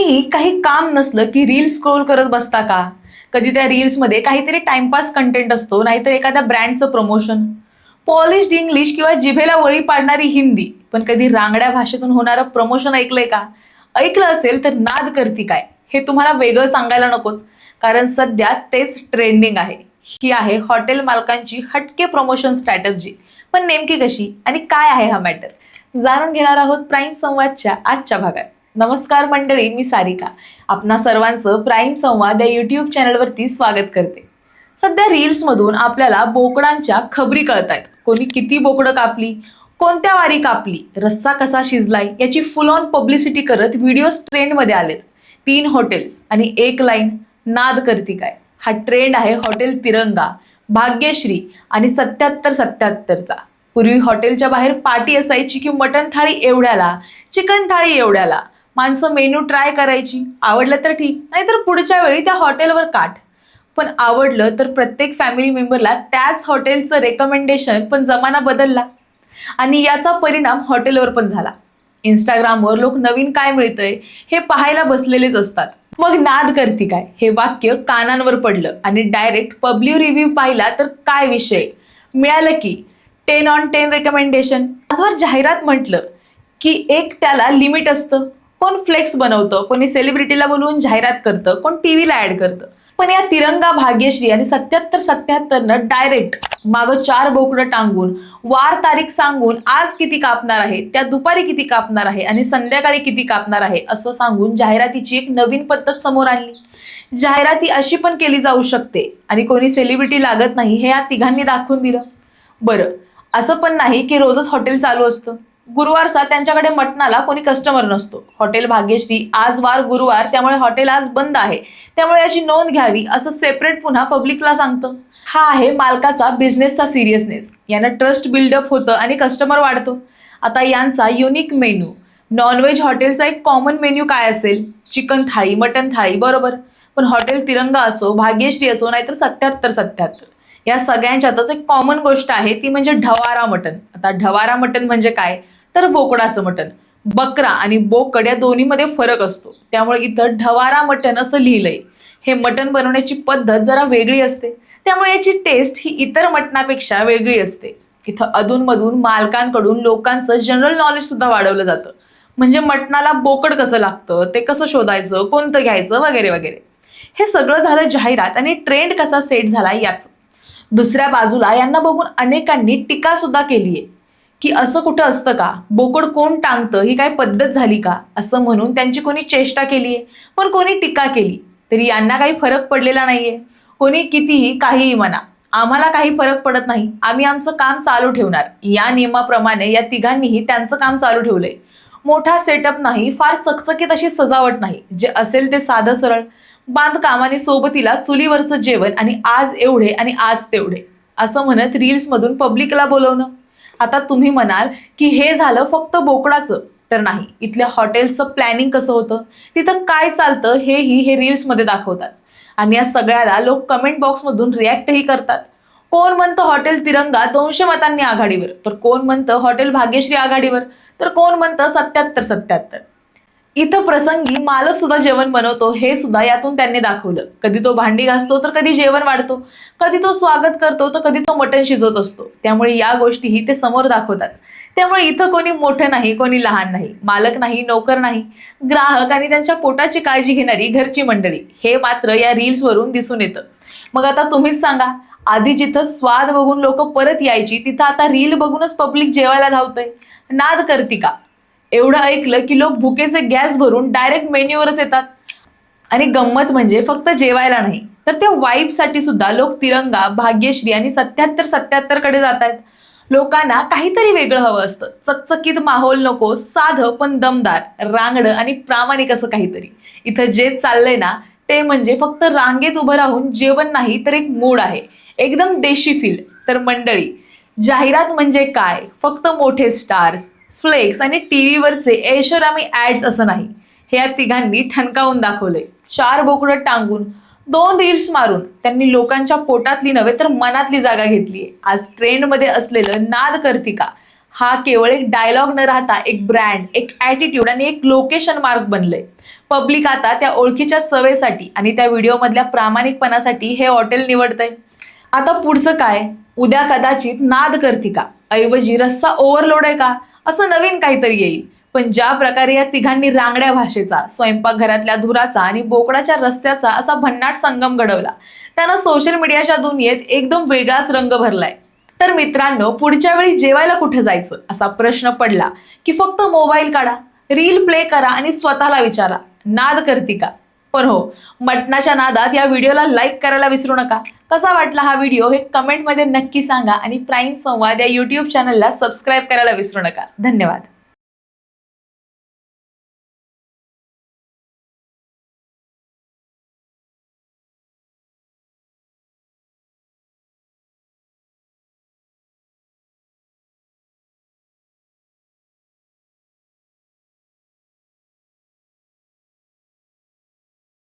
तुम्ही काही काम नसलं की रील स्क्रोल करत बसता का? कधी त्या रील्समध्ये काहीतरी टाइमपास कंटेंट असतो नाहीतर एखाद्या ब्रँडचं प्रमोशन पॉलिश्ड इंग्लिश किंवा जिभेला वळी पाडणारी हिंदी. पण कधी रांगड्या भाषेतून होणारं प्रमोशन ऐकलंय का? ऐकलं असेल तर नाद करती काय? हे तुम्हाला वेगळं सांगायला नकोच. कारण सध्या तेच ट्रेंडिंग आहे. ही आहे हॉटेल मालकांची हटके प्रमोशन स्ट्रॅटर्जी पण नेमकी कशी आणि काय आहे हा मॅटर जाणून घेणार आहोत प्राईम संवादच्या आजच्या भागात. नमस्कार मंडळी मी सारिका. आपणा सर्वांचं प्राईम संवाद या युट्यूब चॅनलवरती स्वागत करते. सध्या रील्समधून आपल्याला बोकडांच्या खबरी कळत आहेत कोणी किती बोकडं कापली? कोणत्या वारी कापली? रस्सा कसा शिजलाय? याची फुल ऑन पब्लिसिटी करत व्हिडिओज ट्रेंडमध्ये आलेत. तीन हॉटेल्स आणि एक लाईन नाद करती काय? हा ट्रेंड आहे हॉटेल तिरंगा भाग्यश्री आणि सत्याहत्तर सत्याहत्तरचा. पूर्वी हॉटेलच्या बाहेर पार्टी असायची की मटन थाळी एवढ्याला चिकन थाळी एवढ्याला. माणसं मेन्यू ट्राय करायची. आवडलं तर ठीक नाहीतर पुढच्या वेळी त्या हॉटेलवर काठ पण आवडलं तर प्रत्येक फॅमिली मेंबरला त्याच हॉटेलचं रेकमेंडेशन पण जमाना बदलला. आणि याचा परिणाम हॉटेलवर पण झाला. इंस्टाग्रामवर लोक नवीन काय मिळतंय हे पाहायला बसलेलेच असतात. मग नाद करती काय? हे वाक्य कानांवर पडलं आणि डायरेक्ट पब्लिक रिव्ह्यू पाहिला तर काय विषय? मिळालं की टेन ऑन टेन रेकमेंडेशन आजवर जाहिरात म्हटलं की एक त्याला लिमिट असतं. कोण फ्लेक्स बनवतं कोणी सेलिब्रिटीला बोलवून जाहिरात करतं कोण टी व्हीला ऍड करतं. पण या तिरंगा भाग्यश्री आणि सत्याहत्तर सत्याहत्तरनं डायरेक्ट मागं चार बोकडं टांगून वार तारीख सांगून आज किती कापणार आहे त्या दुपारी किती कापणार आहे आणि संध्याकाळी किती कापणार आहे असं सांगून जाहिरातीची एक नवीन पद्धत समोर आणली. जाहिराती अशी पण केली जाऊ शकते आणि कोणी सेलिब्रिटी लागत नाही हे या तिघांनी दाखवून दिलं. बरं असं पण नाही की रोजच हॉटेल चालू असतं. गुरुवारचा त्यांच्याकडे मटणाला कोणी कस्टमर नसतो. हॉटेल भाग्यश्री आज वार गुरुवार त्यामुळे हॉटेल आज बंद आहे. त्यामुळे याची नोंद घ्यावी असं सेपरेट पुन्हा पब्लिकला सांगतं. हा आहे मालकाचा बिझनेसचा सिरियसनेस यानं ट्रस्ट बिल्डअप होतं आणि कस्टमर वाढतो. आता यांचा युनिक मेन्यू नॉनव्हेज हॉटेलचा एक कॉमन मेन्यू काय असेल? चिकन थाळी मटन थाळी बरोबर. पण हॉटेल तिरंगा असो भाग्यश्री असो नाहीतर सत्याहत्तर सत्याहत्तर. या सगळ्यांच्यातच एक कॉमन गोष्ट आहे ती म्हणजे ढवारा मटन आता ढवारा मटन म्हणजे काय? तर बोकडाचं मटन बकरा आणि बोकड या दोन्हीमध्ये फरक असतो. त्यामुळे इथं ढवारा मटन असं लिहिलंय. हे मटन बनवण्याची पद्धत जरा वेगळी असते. त्यामुळे याची टेस्ट ही इतर मटणापेक्षा वेगळी असते. इथं अधूनमधून मालकांकडून लोकांचं जनरल नॉलेज सुद्धा वाढवलं जातं. म्हणजे मटणाला बोकड कसं लागतं ते कसं शोधायचं कोणतं घ्यायचं वगैरे वगैरे. हे सगळं झालं जाहिरात आणि ट्रेंड कसा सेट झाला याचं. दुसऱ्या बाजूला यांना बघून अनेकांनी टीका सुद्धा केली आहे की असं कुठं असतं का? बोकड कोण टांगतं? ही काय पद्धत झाली का? असं म्हणून त्यांची कोणी चेष्टा केली आहे पण कोणी टीका केली तरी यांना काही फरक पडलेला नाहीये. कोणी कितीही काहीही म्हणा आम्हाला काही फरक पडत नाही. आम्ही आमचं काम चालू ठेवणार. या नियमाप्रमाणे या तिघांनीही त्यांचं काम चालू ठेवलंय. मोठा सेटअप नाही फार चकचकीत अशी सजावट नाही. जे असेल ते साधं सरळ. बांधकाम आणि सोबतीला चुलीवरचं जेवण आणि आज एवढे आणि आज तेवढे. असं म्हणत रील्समधून पब्लिकला बोलवणं. आता तुम्ही म्हणाल की हे झालं फक्त बोकडाचं. तर नाही इथल्या हॉटेलचं प्लॅनिंग कसं होतं? तिथं काय चालतं हेही हे रील्समध्ये दाखवतात. आणि या सगळ्याला लोक कमेंट बॉक्समधून रिॲक्टही करतात. कोण म्हणतं हॉटेल तिरंगा दोनशे मतांनी आघाडीवर? तर कोण म्हणतं हॉटेल भाग्यश्री आघाडीवर? तर कोण म्हणतं सत्याहत्तर सत्याहत्तर? इथं प्रसंगी मालक सुद्धा जेवण बनवतो हे सुद्धा यातून त्यांनी दाखवलं. कधी तो भांडी घासतो तर कधी जेवण वाढतो. कधी तो स्वागत करतो तर कधी तो मटण शिजवत असतो. त्यामुळे या गोष्टीही ते समोर दाखवतात. त्यामुळे इथं कोणी मोठं नाही कोणी लहान नाही मालक नाही नोकर नाही. ग्राहक आणि त्यांच्या पोटाची काळजी घेणारी घरची मंडळी. हे मात्र या रील्सवरून दिसून येतं. मग आता तुम्हीच सांगा आधी जिथं स्वाद बघून लोक परत यायची तिथं आता रील बघूनच पब्लिक जेवायला धावतंय. नाद करती का? एवढं ऐकलं की लोक भुकेचे गॅस भरून डायरेक्ट मेन्यूवरच येतात. आणि गंमत म्हणजे फक्त जेवायला नाही तर त्या वाईबसाठी सुद्धा लोक तिरंगा भाग्यश्री आणि सत्याहत्तर सत्याहत्तरकडे जात आहेत. लोकांना काहीतरी वेगळं हवं असतं. चकचकीत माहोल नको साधं पण दमदार रांगडं आणि प्रामाणिक असं काहीतरी. इथं जे चाललंय ना ते म्हणजे फक्त रांगेत उभं राहून जेवण नाही तर एक मूड आहे. एकदम देशी फील तर मंडळी जाहिरात म्हणजे काय? फक्त मोठे स्टार्स फ्लेक्स आणि टी व्हीवरचे ऐशोरामी ॲड्स असं नाही. हे या तिघांनी ठणकावून दाखवलंय. चार बोकडं टांगून दोन रील्स मारून त्यांनी लोकांच्या पोटातली नव्हे तर मनातली जागा घेतलीये. आज ट्रेंडमध्ये असलेलं नाद कर्तिका हा केवळ एक डायलॉग न राहता एक ब्रँड एक ॲटिट्यूड आणि एक लोकेशन मार्क बनलंय. पब्लिक आता त्या ओळखीच्या चवेसाठी आणि त्या व्हिडिओमधल्या प्रामाणिकपणासाठी हे हॉटेल निवडतंय. आता पुढचं काय? उद्या कदाचित नाद कर्तिका. ऐवजी रस्सा ओव्हरलोड आहे का? असं नवीन काहीतरी येईल. पण ज्या प्रकारे या तिघांनी रांगड्या भाषेचा स्वयंपाकघरातल्या धुराचा आणि बोकडाच्या रस्त्याचा असा भन्नाट संगम घडवला त्यानं सोशल मीडियाच्या दुनियेत एकदम वेगळाच रंग भरलाय. तर मित्रांनो पुढच्या वेळी जेवायला कुठे जायचं? असा प्रश्न पडला की फक्त मोबाईल काढा रील प्ले करा आणि स्वतःला विचारा नाद करती का? पण हो. मटणाच्या नादात या व्हिडिओला लाईक करायला विसरू नका. कसा वाटला हा व्हिडिओ हे कमेंटमध्ये नक्की सांगा आणि प्राईम संवाद या यूट्यूब चॅनलला सबस्क्राईब करायला विसरू नका. धन्यवाद.